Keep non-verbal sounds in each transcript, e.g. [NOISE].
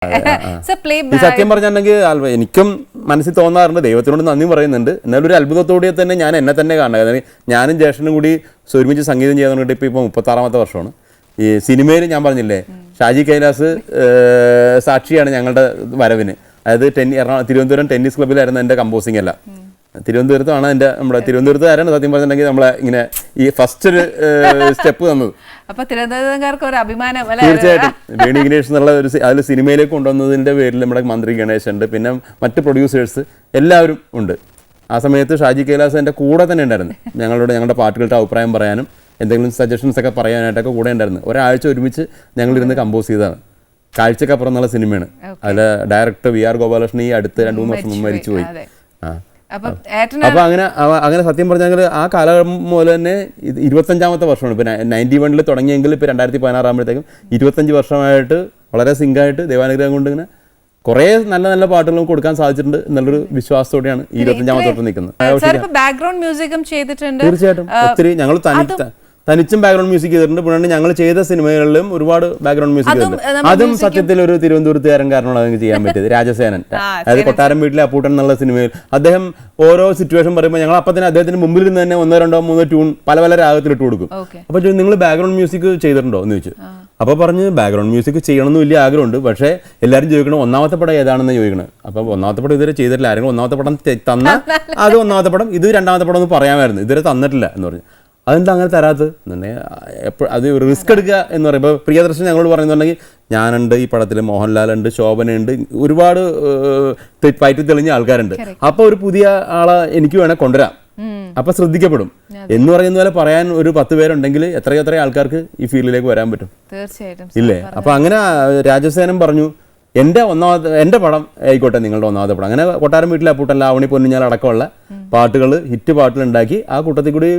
[LAUGHS] സത്യം പറഞ്ഞിട്ടുണ്ടെങ്കിൽ എനിക്കും മനസ്സിൽ തോന്നാറുണ്ട്. ദൈവത്തിനോട് നന്ദി പറയുന്നുണ്ട്. എന്നാലും ഒരു അത്ഭുതത്തോടെ തന്നെ ഞാൻ എന്നെ തന്നെ കാണുന്നത്. ഞാനും ജ്യേഷ്ഠനും കൂടി ഒരുമിച്ച് സംഗീതം ചെയ്യാൻ തുടങ്ങിയിട്ട് ഇപ്പോൾ ഇപ്പം മുപ്പത്താറാമത്തെ വർഷമാണ്. ഈ സിനിമയിൽ ഞാൻ പറഞ്ഞില്ലേ ഷാജി കൈലാസ് സാക്ഷിയാണ് ഞങ്ങളുടെ വരവിന്. അതായത് ടെന്നി എറണാകുളം തിരുവനന്തപുരം ടെന്നീസ് ക്ലബ്ബിലായിരുന്നു എന്റെ കമ്പോസിംഗ് എല്ലാം. തിരുവനന്തപുരത്താണ് എന്റെ നമ്മുടെ തിരുവനന്തപുരത്തുകാരാണ് സത്യം പറഞ്ഞിട്ടുണ്ടെങ്കിൽ നമ്മളെ ഇങ്ങനെ ഈ ഫസ്റ്റ് ഒരു സ്റ്റെപ്പ് തന്നത്. അപ്പൊ തിരുവനന്തപുരംകാർക്ക് ഒരു അഭിമാനം തീർച്ചയായിട്ടും. വേണി ഗണേഷ് എന്നുള്ള ഒരു അതിൽ സിനിമയിലേക്ക് കൊണ്ടുവന്നതിന്റെ പേരിൽ നമ്മുടെ മന്ത്രി ഗണേശ് ഉണ്ട് പിന്നെ മറ്റ് പ്രൊഡ്യൂസേഴ്സ് എല്ലാവരും ഉണ്ട്. ആ സമയത്ത് ഷാജി കൈലാസ് എന്റെ കൂടെ തന്നെ ഉണ്ടായിരുന്നു. ഞങ്ങളോട് ഞങ്ങളുടെ പാട്ടുകളുടെ അഭിപ്രായം പറയാനും എന്തെങ്കിലും സജഷൻസ് ഒക്കെ പറയാനായിട്ടൊക്കെ കൂടെ ഉണ്ടായിരുന്നു. ഒരാഴ്ച ഒരുമിച്ച് ഞങ്ങളിരുന്ന് കമ്പോസ് ചെയ്തതാണ്. കാഴ്ചക്കപ്പുറം എന്നുള്ള സിനിമയാണ്. അതിൽ ഡയറക്ടർ വി ആർ ഗോപാലകൃഷ്ണൻ ഈ അടുത്ത് രണ്ട് മൂന്ന് വർഷം മുമ്പ് മരിച്ചുപോയി. ആ. അപ്പൊ അങ്ങനെ അങ്ങനെ സത്യം പറഞ്ഞാൽ ആ കാലം മുതൽ തന്നെ ഇത് ഇരുപത്തഞ്ചാമത്തെ വർഷമാണ്. ഇപ്പൊ നയന്റി വണ്ണിൽ തുടങ്ങിയെങ്കിൽ ഇപ്പൊ രണ്ടായിരത്തി പതിനാറാകുമ്പോഴത്തേക്കും ഇരുപത്തഞ്ച് വർഷമായിട്ട് വളരെ സിങ്കായിട്ട് ദൈവാനുഗ്രഹം കൊണ്ട് ഇങ്ങനെ കുറേ നല്ല നല്ല പാട്ടുകളും കൊടുക്കാൻ സാധിച്ചിട്ടുണ്ട് എന്നുള്ളൊരു വിശ്വാസത്തോടെയാണ് ഈ ഇരുപത്തഞ്ചാമത്തെ വർഷം നിൽക്കുന്നത് ബാക്ക്ഗ്രൗണ്ട് മ്യൂസിക്കും ചെയ്തിട്ടുണ്ട്. തീർച്ചയായിട്ടും. ഒത്തിരി ഞങ്ങൾ തനി തനിച്ചും ബാക്ക്ഗ്രൗണ്ട് മ്യൂസിക് ചെയ്തിട്ടുണ്ട്. പിന്നെ ഞങ്ങൾ ചെയ്ത സിനിമകളിലും ഒരുപാട് ബാക്ക്ഗ്രൗണ്ട് മ്യൂസിക് ഉണ്ട് ചെയ്തിട്ടുണ്ട്. അതും സത്യത്തിൽ ഒരു തിരുവനന്തപുരത്തുകാരൻ കാരണമാണ് അതിന് ചെയ്യാൻ പറ്റിയത്. [LAUGHS] രാജസേനൻ. അതായത് കൊട്ടാരം വീട്ടിലെ അപ്പൂട്ടൻ എന്നുള്ള സിനിമയിൽ അദ്ദേഹം ഓരോ സിറ്റുവേഷൻ പറയുമ്പോൾ ഞങ്ങൾ അപ്പം തന്നെ അദ്ദേഹത്തിന് മുമ്പിൽ നിന്ന് തന്നെ ഒന്നോ രണ്ടോ മൂന്നോ ട്യൂൺ പല പല രാഗത്തിൽ ഇട്ട് കൊടുക്കും. അപ്പൊ അപ്പോൾ നിങ്ങൾ ബാക്ക്ഗ്രൗണ്ട് മ്യൂസിക് ചെയ്തിട്ടുണ്ടോ? എന്ന് ചോദിച്ചു. അപ്പോൾ പറഞ്ഞ് ബാക്ക്ഗ്രൗണ്ട് മ്യൂസിക് ചെയ്യണമെന്ന് വലിയ ആഗ്രഹമുണ്ട്. പക്ഷേ എല്ലാവരും ചോദിക്കണം ഒന്നാമത്തെ പടം ഏതാണെന്ന് ചോദിക്കണം? അപ്പോൾ ഒന്നാമത്തെ പടം ഇതുവരെ ചെയ്തിട്ടില്ല. ആരെങ്കിലും ഒന്നാമത്തെ പടം തന്ന അത് ഒന്നാമത്തെ പടം ഇത് രണ്ടാമത്തെ പടം എന്ന് പറയാമായിരുന്നു. ഇതുവരെ തന്നിട്ടില്ല എന്ന് പറഞ്ഞു. അതെന്താ അങ്ങനെ തരാത്തത്? എപ്പോഴും അത് റിസ്ക് എടുക്കുക എന്ന് പറയുമ്പോൾ പ്രിയദർശൻ ഞങ്ങളോട് പറയുന്നുണ്ടെങ്കിൽ ഞാനുണ്ട് ഈ പടത്തിൽ മോഹൻലാലുണ്ട് ശോഭനയുണ്ട് ഒരുപാട് ഫൈറ്റ് പയറ്റി തെളിഞ്ഞ ആൾക്കാരുണ്ട്. അപ്പോൾ ഒരു പുതിയ ആളെ എനിക്ക് വേണേൽ കൊണ്ടുവരാം. അപ്പൊ ശ്രദ്ധിക്കപ്പെടും. എന്ന് പറയുന്ന പോലെ പറയാൻ ഒരു പത്ത് പേരുണ്ടെങ്കിൽ എത്രയോ എത്ര ആൾക്കാർക്ക് ഈ ഫീൽഡിലേക്ക് വരാൻ പറ്റും. തീർച്ചയായിട്ടും. ഇല്ലേ? അപ്പൊ അങ്ങനെ രാജസേനം പറഞ്ഞു എന്റെ ഒന്നാമത് എന്റെ പടം ആയിക്കോട്ടെ നിങ്ങളുടെ ഒന്നാമത്തെ പടം. അങ്ങനെ കൊട്ടാരം വീട്ടിലെ അപ്പൂട്ടൻ ലാവണി പൊന്നിഞ്ഞാൽ അടക്കമുള്ള പാട്ടുകൾ ഹിറ്റ് പാട്ടുകൾ ഉണ്ടാക്കി ആ കൂട്ടത്തിൽ കൂടി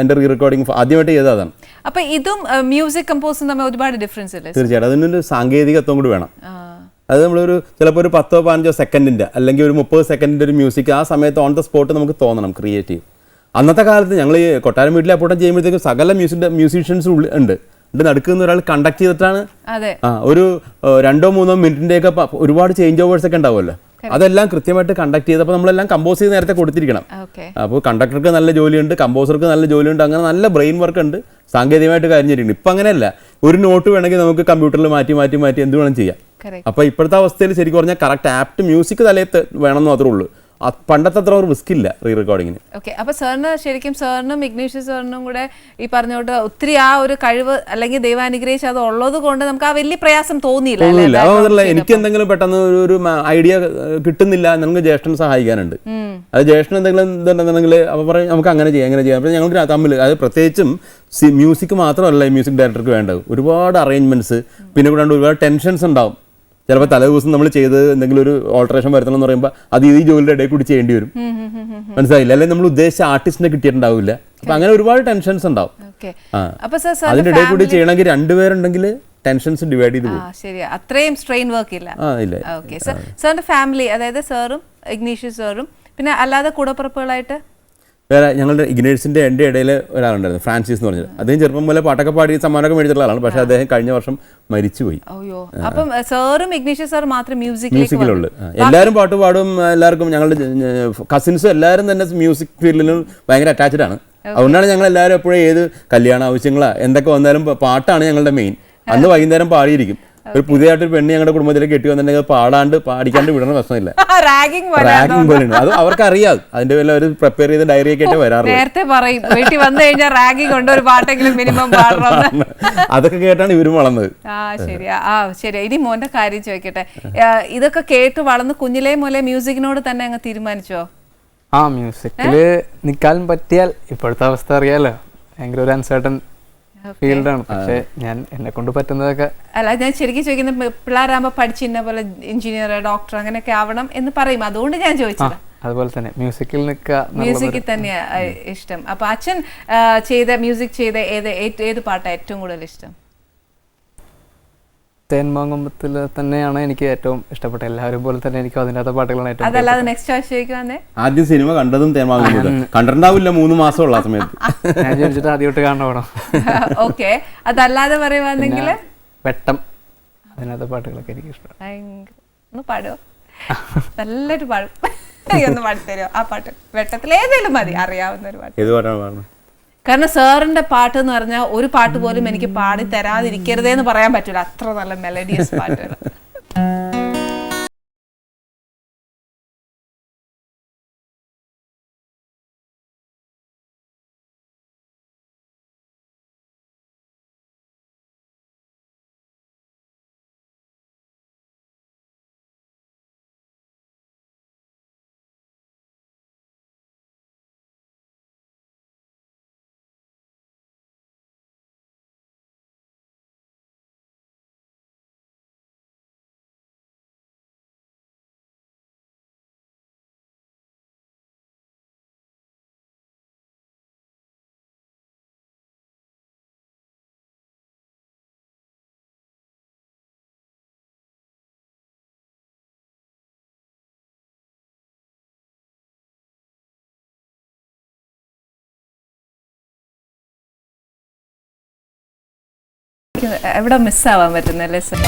എന്റെ റീ റെക്കോർഡിങ് ആദ്യമായിട്ട് ചെയ്തത് അതാണ്. അപ്പൊ ഇതും മ്യൂസിക് കമ്പോസും തമ്മിൽ ഒരുപാട് ഡിഫറൻസ് ഇല്ലേ തീർച്ചയായിട്ടും. അതിനൊരു സാങ്കേതികത്വം കൂടി വേണം. അത് നമ്മളൊരു ചിലപ്പോൾ ഒരു പത്തോ പതിനഞ്ചോ സെക്കൻഡിന്റെ അല്ലെങ്കിൽ ഒരു മുപ്പത് സെക്കൻഡിന്റെ ഒരു മ്യൂസിക് ആ സമയത്ത് ഓൺ ദ സ്പോട്ട് നമുക്ക് തോന്നണം ക്രിയേറ്റ് ചെയ്യും അന്നത്തെ കാലത്ത് ഞങ്ങൾ ഈ കൊട്ടാരം വീട്ടിലെ അപ്പോട്ടം ചെയ്യുമ്പോഴത്തേക്കും സകല മ്യൂസിക് മ്യൂസീഷ്യൻസ് ഉണ്ട്. ഉണ്ട് നടുക്കുന്ന ഒരാൾ കണ്ടക്ട് ചെയ്തിട്ടാണ് ആ ഒരു രണ്ടോ മൂന്നോ മിനിറ്റിന്റെ ഒക്കെ ഒരുപാട് ചേഞ്ച് ഓവേഴ്സ് ഒക്കെ ഉണ്ടാവുമല്ലോ. അതെല്ലാം കൃത്യമായിട്ട് കണ്ടക്ട് ചെയ്തപ്പോൾ നമ്മളെല്ലാം കമ്പോസ് ചെയ്ത് നേരത്തെ കൊടുത്തിരിക്കണം. അപ്പോൾ കണ്ടക്ടർക്ക് നല്ല ജോലിയുണ്ട് കമ്പോസർക്ക് നല്ല ജോലിയുണ്ട് അങ്ങനെ നല്ല ബ്രെയിൻ വർക്ക് ഉണ്ട് സാങ്കേതികമായിട്ട് കാര്യം ചെയ്തിട്ടുണ്ട്. ഇപ്പം അങ്ങനെയല്ല. ഒരു നോട്ട് വേണമെങ്കിൽ നമുക്ക് കമ്പ്യൂട്ടറിൽ മാറ്റി മാറ്റി മാറ്റി എന്ത് വേണം ചെയ്യാം. അപ്പോൾ ഇപ്പോഴത്തെ അവസ്ഥയിൽ ശരിക്കും പറഞ്ഞാൽ കറക്റ്റ് ആപ്റ്റ് മ്യൂസിക് തലയത്ത് വേണമെന്ന് മാത്രമേ ഉള്ളൂ. പണ്ടത്തെ അത്ര ഒരു റിസ്ക് ഇല്ല റീ റെക്കോർഡിങ്ങിന് ഓക്കെ അപ്പൊ സാറിന് ശരിക്കും സാറിനും ഇഗ്നീഷ്യസ് സാറിനും കൂടെ ഈ പറഞ്ഞോട്ട് ഒത്തിരി ആ ഒരു കഴിവ് അല്ലെങ്കിൽ ദൈവാനുഗ്രഹിച്ച് അത് ഉള്ളത് കൊണ്ട് നമുക്ക് ആ വലിയ പ്രയാസം തോന്നിയില്ല. എനിക്ക് എന്തെങ്കിലും പെട്ടെന്ന് ഒരു ഒരു ഐഡിയ കിട്ടുന്നില്ല നമുക്ക് ജ്യേഷ്ഠൻ സഹായിക്കാനുണ്ട്. അത് ജ്യേഷ്ഠൻ എന്തെങ്കിലും ഇതുണ്ടെന്നുണ്ടെങ്കിൽ അപ്പോൾ പറയും നമുക്ക് അങ്ങനെ ചെയ്യാം അങ്ങനെ ചെയ്യാം. അപ്പോൾ ഞങ്ങൾക്ക് തമ്മിൽ അത് പ്രത്യേകിച്ചും മ്യൂസിക് മാത്രമല്ല മ്യൂസിക് ഡയറക്ടർക്ക് വേണ്ടത്. ഒരുപാട് അറേഞ്ച്മെന്റ്സ് പിന്നെ കൂടാണ്ട് ഒരുപാട് ടെൻഷൻസ് ഉണ്ടാവും. ചിലപ്പോൾ തലേ ദിവസം നമ്മൾ ചെയ്ത് എന്തെങ്കിലും ഒരു ഓൾട്രേഷൻ വരുത്തണം എന്ന് പറയുമ്പോൾ അത് ഈ ജോലിയുടെ ഇടയിൽ കൂടി ചെയ്യേണ്ടി വരും. മനസ്സിലായില്ല? അല്ലെങ്കിൽ നമ്മൾ ഉദ്ദേശിച്ച ആർട്ടിസ്റ്റിനെ കിട്ടിയിട്ടുണ്ടാവില്ല. അപ്പൊ അങ്ങനെ ഒരുപാട് ടെൻഷൻസ് ഉണ്ടാവും. അതിന്റെ ഇടയിൽ കൂടി ചെയ്യണമെങ്കിൽ രണ്ടുപേരുണ്ടെങ്കിൽ ടെൻഷൻസ് ഡിവൈഡ് ചെയ്ത് ശരി അത്രയും സ്ട്രെയിൻ വർക്ക് ഇല്ല. സാറിന്റെ ഫാമിലി അതായത് സാറും ഇഗ്നീഷ്യസ് സാറും പിന്നെ അല്ലാതെ കൂടപ്പുറപ്പുകളായിട്ട്? വേറെ ഞങ്ങളുടെ ഇഗ്നേഴ്സിന്റെ എന്റെ ഇടയിൽ ഒരാളുണ്ടായിരുന്നു ഫ്രാൻസിസ് എന്ന് പറഞ്ഞത് അദ്ദേഹം ചെറുപ്പം മുതലേ പാട്ടൊക്കെ പാടി സമ്മാനമൊക്കെ മേടിച്ചിട്ടുള്ള ആളാണ്. പക്ഷേ അദ്ദേഹം കഴിഞ്ഞ വർഷം മരിച്ചുപോയി. അയ്യോ. അപ്പം സാറും ഇഗ്നീഷ്യസ് സാറും മാത്രം മ്യൂസിക്കിലുള്ളു. എല്ലാവരും പാട്ട് പാടും എല്ലാവർക്കും ഞങ്ങളുടെ കസിൻസും എല്ലാവരും തന്നെ മ്യൂസിക് ഫീൽഡിലും ഭയങ്കര അറ്റാച്ച്ഡ് ആണ്. അതുകൊണ്ടാണ് ഞങ്ങൾ എല്ലാവരും എപ്പോഴും ഏത് കല്യാണ ആവശ്യങ്ങളാ എന്തൊക്കെ വന്നാലും പാട്ടാണ് ഞങ്ങളുടെ മെയിൻ അന്ന് വൈകുന്നേരം പാടിയിരിക്കും. ഒരു പുതിയതായിട്ടൊരു പെണ്ണി ഞങ്ങളുടെ കുടുംബത്തിലേക്ക് കെട്ടി വന്നിട്ടുണ്ടെങ്കിൽ അത് പാടാണ്ട് പാടിക്കാണ്ട് വിടണ പ്രശ്നമില്ല. [LAUGHS] റാഗിങ് റാങ്കിങ് പോലെയാണ്. അത് അവർക്ക് അറിയാം അതിന്റെ പേരിൽ ഒരു പ്രിപ്പയർ ചെയ്ത ഡയറി ഒക്കെ ആയിട്ട് വരാറുള്ളത് നേരത്തെ പറയും വീട്ടിൽ വന്നു കഴിഞ്ഞാൽ റാഗിങ് കൊണ്ട് ഒരു പാട്ടെങ്കിലും മിനിമം പാടണം [LAUGHS] അതൊക്കെ കേട്ടാണ് ഇവരും വളർന്നത്. ആ ശരി ആ ശരി ഇനി മോന്റെ കാര്യം ചോദിക്കട്ടെ. ഇതൊക്കെ കേട്ട് വളർന്ന് കുഞ്ഞിലേ മോലെ മ്യൂസിക്കിനോട് തന്നെ അങ്ങ് തീരുമാനിച്ചോ? ആ മ്യൂസിക്കിൽ നിൽക്കാൻ പറ്റിയാൽ ഇപ്പോഴത്തെ അവസ്ഥ അറിയാലോ. ഭയങ്കര ഒരു അൺസർട്ടൺ ഫീൽഡാണ്. പക്ഷേ ഞാൻ എന്നെ കൊണ്ട് പറ്റുന്നതൊക്കെ അല്ല ഞാൻ ശരിക്കും ചോദിക്കുന്നത് പിള്ളേരാകുമ്പോൾ പഠിച്ചിരുന്ന പോലെ എഞ്ചിനീയർ ഡോക്ടർ അങ്ങനെയൊക്കെ ആവണം എന്ന് പറയും. അതുകൊണ്ട് ഞാൻ ചോദിച്ചത്. അതുപോലെ തന്നെ മ്യൂസിക്കിൽ നിൽക്കുക മ്യൂസിക്കിൽ തന്നെയാ ഇഷ്ടം. അപ്പൊ അച്ഛൻ ചെയ്ത മ്യൂസിക് ചെയ്ത ഏത് ഏത് പാട്ടാണ് ഏറ്റവും കൂടുതൽ ഇഷ്ടം? തേന്മാങ്കൊമ്പത്തിൽ തന്നെയാണ് എനിക്ക് ഏറ്റവും ഇഷ്ടപ്പെട്ട. എല്ലാവരും പോലെ തന്നെ എനിക്ക് അതിനകത്തെ പാട്ടുകളാണ് ഏറ്റവും അതല്ലാതെ നെക്സ്റ്റ് ആദ്യം സിനിമ കണ്ടതും തേമാകുന്നത് കണ്ടിട്ടുണ്ടാവില്ല മൂന്ന് മാസമുള്ള ആ സമയത്ത്. [LAUGHS] ഞാൻ ചോദിച്ചിട്ട് ആദ്യമായിട്ട് കാണണം പടം [LAUGHS] ഓക്കെ. അതല്ലാതെ പറയുവാണെങ്കിൽ വെട്ടം. അതിനകത്ത് പാട്ടുകളൊക്കെ എനിക്ക് ഇഷ്ടം ഭയങ്കര. ഒന്ന് പാടുമോ നല്ലൊരു പാടും [LAUGHS] ഒന്ന് പാടിത്തരുമോ ആ പാട്ട്. വെട്ടത്തിൽ ഏതെങ്കിലും മതി. അറിയാവുന്ന ഒരു പാട്ട്. ഏത് പാട്ടാണ് കാരണം സാറിന്റെ പാട്ട് എന്ന് പറഞ്ഞാൽ ഒരു പാട്ട് പോലും എനിക്ക് പാടി തരാതിരിക്കരുതേ എന്ന് പറയാൻ പറ്റില്ല അത്ര നല്ല മെലഡിയസ് പാട്ടുകൾ എവിടെ മിസ്സാവാൻ പറ്റുന്നല്ലേ സർ